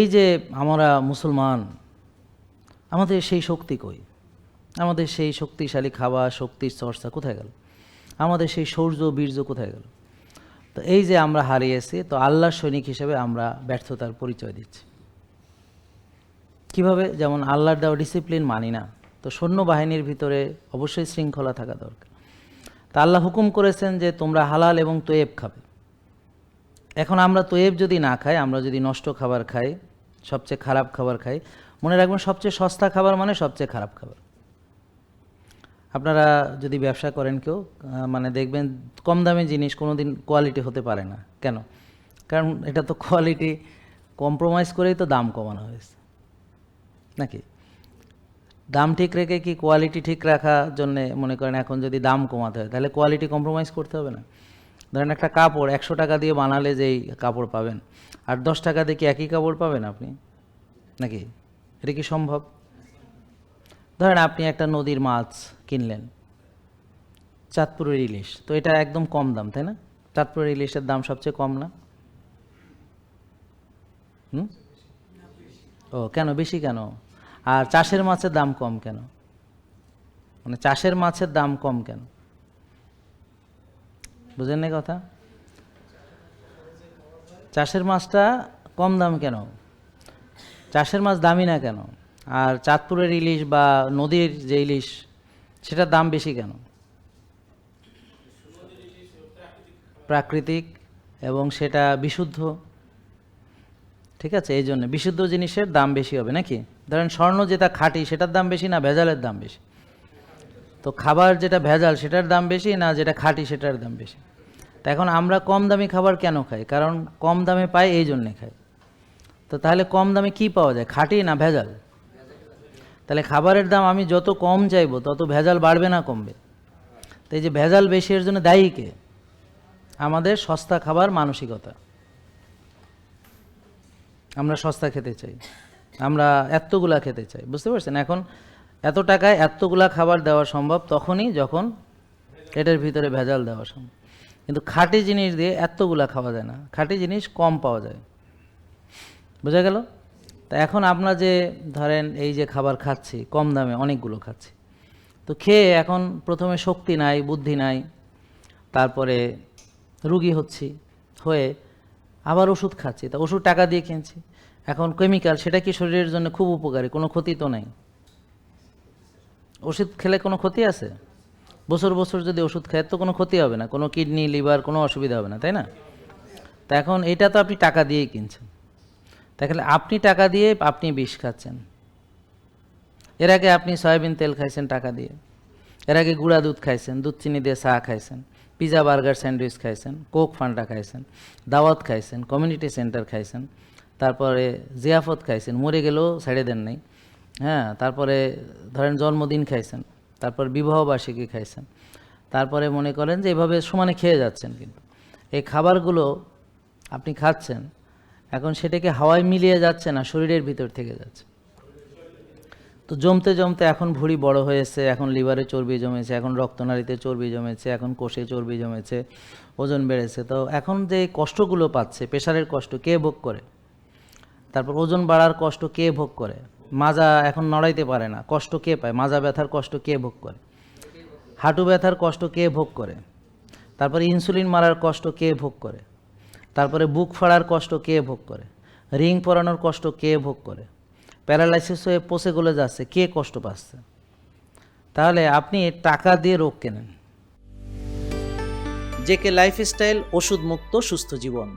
এই যে আমরা মুসলমান, আমাদের সেই শক্তি কই? আমাদের সেই শক্তিশালী খাওয়া শক্তির চর্চা কোথায় গেল? আমাদের সেই শৌর্য বীর্য কোথায় গেল? তো এই যে আমরা হারিয়েছি, তো আল্লাহর সৈনিক হিসেবে আমরা ব্যর্থতার পরিচয় দিচ্ছি। কীভাবে? যেমন আল্লাহর দেওয়া ডিসিপ্লিন মানি না, তো সৈন্যবাহিনীর ভিতরে অবশ্যই শৃঙ্খলা থাকা দরকার। তা আল্লাহ হুকুম করেছেন যে তোমরা হালাল এবং তোয়েব খাবে। এখন আমরা তোয়েব যদি না খাই, আমরা যদি নষ্ট খাবার খাই, সবচেয়ে খারাপ খাবার খাই, মনে রাখবেন সবচেয়ে সস্তা খাবার মানে সবচেয়ে খারাপ খাবার। আপনারা যদি ব্যবসা করেন কেউ মানে দেখবেন কম দামি জিনিস কোনো দিন কোয়ালিটি হতে পারে না। কেন? কারণ এটা তো কোয়ালিটি কম্প্রোমাইজ করেই তো দাম কমানো হয়েছে। নাকি? দাম ঠিক রেখে কি কোয়ালিটি ঠিক রাখার জন্যে মনে করেন এখন যদি দাম কমাতে হয়, তাহলে কোয়ালিটি কম্প্রোমাইজ করতে হবে না। ধরেন একটা কাপড় একশো টাকা দিয়ে বানালে যেই কাপড় পাবেন। আর দশ টাকা দিয়ে কি একই কাপড় পাবেন আপনি? নাকি? এটা কি সম্ভব? ধরেন আপনি একটা নদীর মাছ কিনলেন, চাঁদপুরের ইলিশ। তো এটা একদম কম দাম, তাই না? চাঁদপুরের ইলিশের দাম সবচেয়ে কম না? হুম? ও, কেন? বেশি কেন? আর চাষের মাছের দাম কম কেন? মানে চাষের মাছের দাম কম কেন? বুঝেন না কথা? চাষের মাছটা কম দাম কেন? চাষের মাছ দামি না কেন? আর চাঁদপুরের ইলিশ বা নদীর যে ইলিশ, সেটার দাম বেশি কেন? প্রাকৃতিক এবং সেটা বিশুদ্ধ। ঠিক আছে? এই জন্য বিশুদ্ধ জিনিসের দাম বেশি হবে নাকি? ধরেন স্বর্ণ যেটা খাঁটি, সেটার দাম বেশি না, ভেজালের দাম বেশি? তো খাবার যেটা ভেজাল সেটার দাম বেশি না যেটা খাঁটি সেটার দাম বেশি? তা এখন আমরা কম দামি খাবার কেন খাই? কারণ কম দামে পাই এই জন্যে খাই। তো তাহলে কম দামে কি পাওয়া যায়? খাঁটি না ভেজাল? তাহলে খাবারের দাম আমি যত কম চাইব, তত ভেজাল বাড়বে না কমবে? তো এই যে ভেজাল বেশি, এর জন্য দায়ী কে? আমাদের সস্তা খাবার মানসিকতা। আমরা সস্তা খেতে চাই। আমরা এতগুলা খেতে চাই। বুঝতে পারছেন? এখন এত টাকায় এতগুলা খাবার দেওয়া সম্ভব তখনই যখন এটার ভিতরে ভেজাল দেওয়া সম্ভব। কিন্তু খাঁটি জিনিস দিয়ে এতগুলা খাওয়া যায় না। খাঁটি জিনিস কম পাওয়া যায়। বোঝা গেল? তা এখন আমরা যে ধরেন এই যে খাবার খাচ্ছি, কম দামে অনেকগুলো খাচ্ছি। তো খেয়ে এখন প্রথমে শক্তি নাই, বুদ্ধি নাই, তারপরে রুগী হচ্ছি, হয়ে আবার ওষুধ খাচ্ছি। তা ওষুধ টাকা দিয়ে কিনছি। এখন কেমিক্যাল সেটা কি শরীরের জন্য খুব উপকারী? কোনো ক্ষতি তো নাই। ওষুধ খেলে কোনো ক্ষতি আছে? বছর বছর যদি ওষুধ খায়, তো কোনো ক্ষতি হবে না। কোনো কিডনি, লিভার, কোনো অসুবিধা হবে না, তাই না? তা এখন এটা তো আপনি টাকা দিয়েই কিনছেন। তাহলে আপনি টাকা দিয়ে আপনি বিষ খাচ্ছেন। এর আগে আপনি সয়াবিন তেল খাইছেন টাকা দিয়ে। এর আগে গুঁড়া দুধ খাইছেন, দুধ চিনি দিয়ে চা খাইছেন, পিজা, বার্গার, স্যান্ডউইচ খাইছেন, কোক ফান্ডা খাইছেন, দাওয়াত খাইছেন, কমিউনিটি সেন্টার খাইছেন, তারপরে জিয়াফত খাইছেন, মরে গেলেও ছেড়ে দেন নাই। হ্যাঁ তারপরে ধরেন জন্মদিন খাইছেন, তারপর বিবাহবার্ষিকী খাইছেন, তারপরে মনে করেন যে এভাবে সমানে খেয়ে যাচ্ছেন কিন্তু। এই খাবারগুলো আপনি খাচ্ছেন, এখন সেটাকে হাওয়ায় মিলিয়ে যাচ্ছে না, শরীরের ভিতর থেকে যাচ্ছে। তো জমতে জমতে এখন ভুঁড়ি বড় হয়েছে, এখন লিভারে চর্বি জমেছে, এখন রক্তনালীতে চর্বি জমেছে, এখন কোষে চর্বি জমেছে, ওজন বেড়েছে। তো এখন যে কষ্টগুলো পাচ্ছে, প্রেশারের কষ্ট কে ভোগ করে? তারপর ওজন বাড়ার কষ্ট কে ভোগ করে? মাজা এখন নড়াইতে পারে না, কষ্ট কে পায়? মাজা ব্যথার কষ্ট কে ভোগ করে? হাঁটু ব্যথার কষ্ট কে ভোগ করে? তারপরে ইনসুলিন মারার কষ্ট কে ভোগ করে? তারপরে বুক ফাড়ার কষ্ট কে ভোগ করে? রিং পরানোর কষ্ট কে ভোগ করে? প্যারালাইসিস হয়ে পচে গলে যাচ্ছে, কে কষ্ট পাচ্ছে? তাহলে আপনি টাকা দিয়ে রোগ কেনেন? জেকে লাইফস্টাইল ওষুধ মুক্ত সুস্থ জীবন।